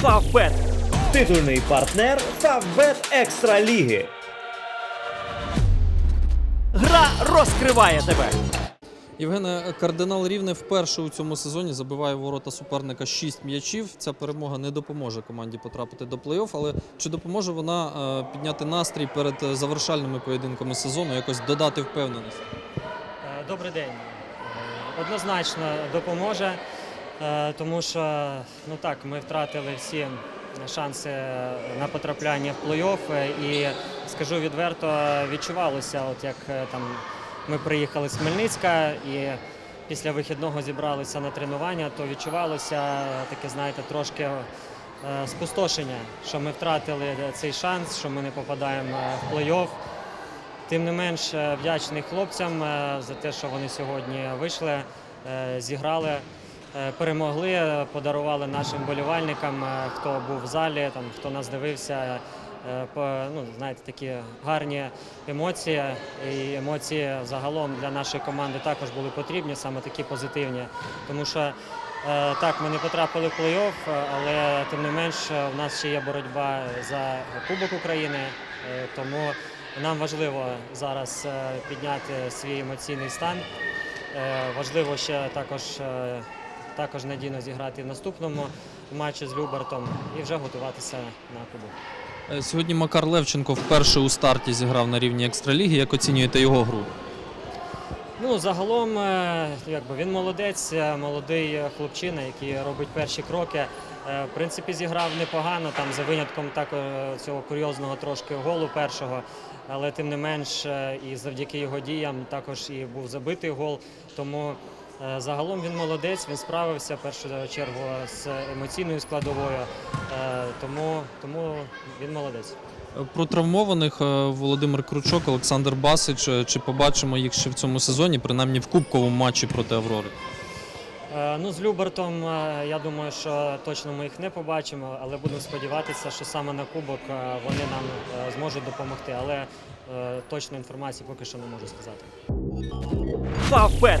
Фавбет. Титульний партнер Фавбет Екстра Ліги. Гра розкриває тебе. Євгене, кардинал Рівне вперше у цьому сезоні забиває в ворота суперника 6 м'ячів. Ця перемога не допоможе команді потрапити до плей-офф, але чи допоможе вона е, підняти настрій перед е, завершальними поєдинками сезону, якось додати впевненість? Е, Добрий день. Однозначно допоможе, тому що ну так, ми втратили всі шанси на потрапляння в плей-офф. е, І скажу відверто, відчувалося, от як е, там ми приїхали з Хмельницька і після вихідного зібралися на тренування, то відчувалося е, таке, знаєте, трошки е, спустошення, що ми втратили цей шанс, що ми не попадаємо е, в плей-офф. Тим не менш е, вдячний хлопцям е, за те, що вони сьогодні вийшли, е, зіграли, е, перемогли, е, подарували нашим болівальникам, е, хто був в залі, там, хто нас дивився. е, Ну, знаєте, такі гарні емоції. І емоції загалом для нашої команди також були потрібні, саме такі позитивні. Тому що е, так, ми не потрапили в плей-офф, е, але тим не менш е, в нас ще є боротьба за Кубок України. е, Тому нам важливо зараз е, підняти свій емоційний стан. Е, Важливо ще також, е, також надійно зіграти в наступному матчі з Любертом і вже готуватися на кубок. Е, Сьогодні Макар Левченко вперше у старті зіграв на рівні екстраліги. Як оцінюєте його гру? Ну, загалом, е, якби він молодець, е, молодий хлопчина, який робить перші кроки. В принципі, зіграв непогано, там за винятком так, цього курйозного трошки голу першого, але тим не менш, і завдяки його діям також і був забитий гол. Тому загалом він молодець, він справився в першу чергу з емоційною складовою, Е, тому, тому він молодець. Е, Про травмованих е, Володимир Кручок, Олександр Басич. Е, Чи побачимо їх ще в цьому сезоні, принаймні в кубковому матчі проти Аврори? Е, Ну, з Любертом, е, я думаю, що точно ми їх не побачимо, але будемо сподіватися, що саме на кубок е, вони нам е, зможуть допомогти. Але е, точної інформації поки що не можу сказати. Фавбет.